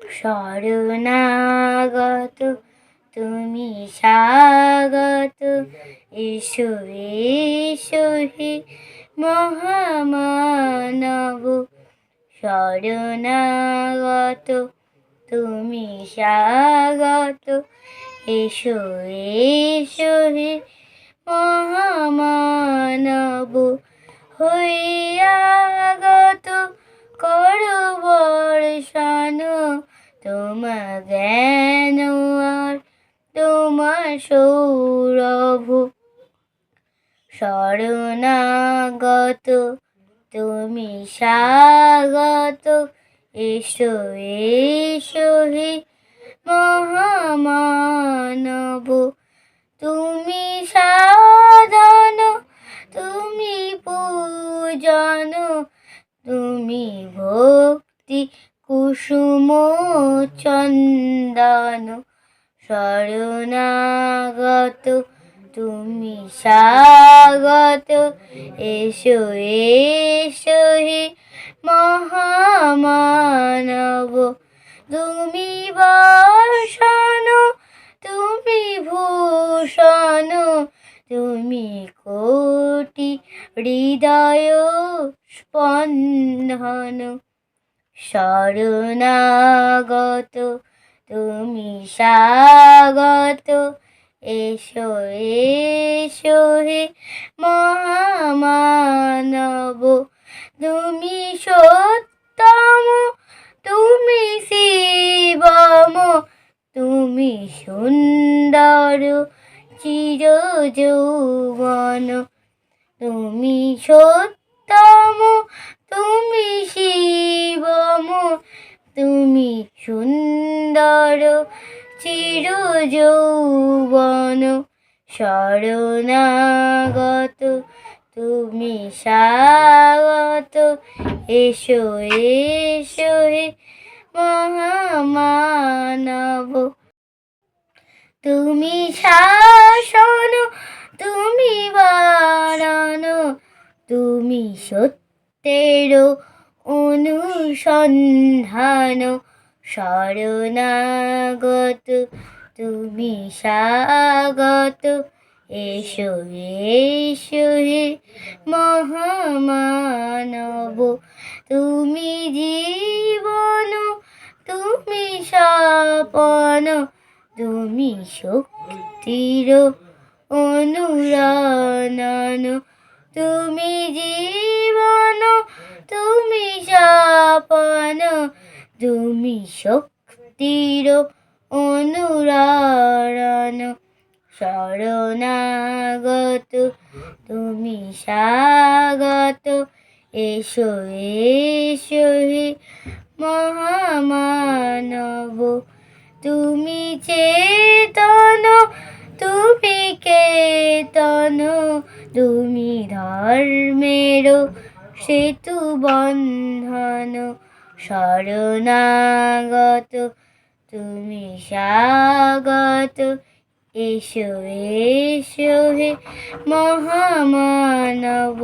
শরণাগত তুমি স্বাগত। এসো এসো মহামানব। শরণাগত তুমি স্বাগত। এসো এসো হে মহামানব। হইয়াগত তোমার সৌরভ। শরণাগত, তুমি স্বাগত। এসো এসো হে মহামানব। তুমি সাধন, তুমি পূজন, তুমি ভক্তি কুসুম চন্দন শরণাগত, তুমি স্বাগত। এসো এসো হে মহামানব। তুমি বর্ষণ তুমি ভূষণ তুমি কোটি হৃদয় স্পন্দন। শরণাগত তুমি স্বাগত। এসো এসো হে মহামানব। তুমি সত্যম, তুমি শিবম, তুমি সুন্দর চির যৌবন তুমি সত্যম, তুমি শিবম, তুমি সুন্দর চির যৌবন। শরণাগত, তুমি স্বাগত। এসো এসো হে মহামানব। তুমি শাসন, তুমি বারান তুমি সত্যের অনুসন্ধান। শরণাগত তুমি স্বাগত। এসো এসো হে মহামানব। তুমি জীবন, তুমি সপন তুমি শক্তির অনুরণন। তুমি জীবন, তুমি সপন তুমি শক্তির অনুরণন, শরণাগত। তুমি স্বাগত, এসো এসো হে মহামানব। তুমি চেতন, তুমি কেতন। তুমি ধর্মের সেতু বন্ধন। শরণাগত তুমি স্বাগত। এসো এসো হে মহামানব।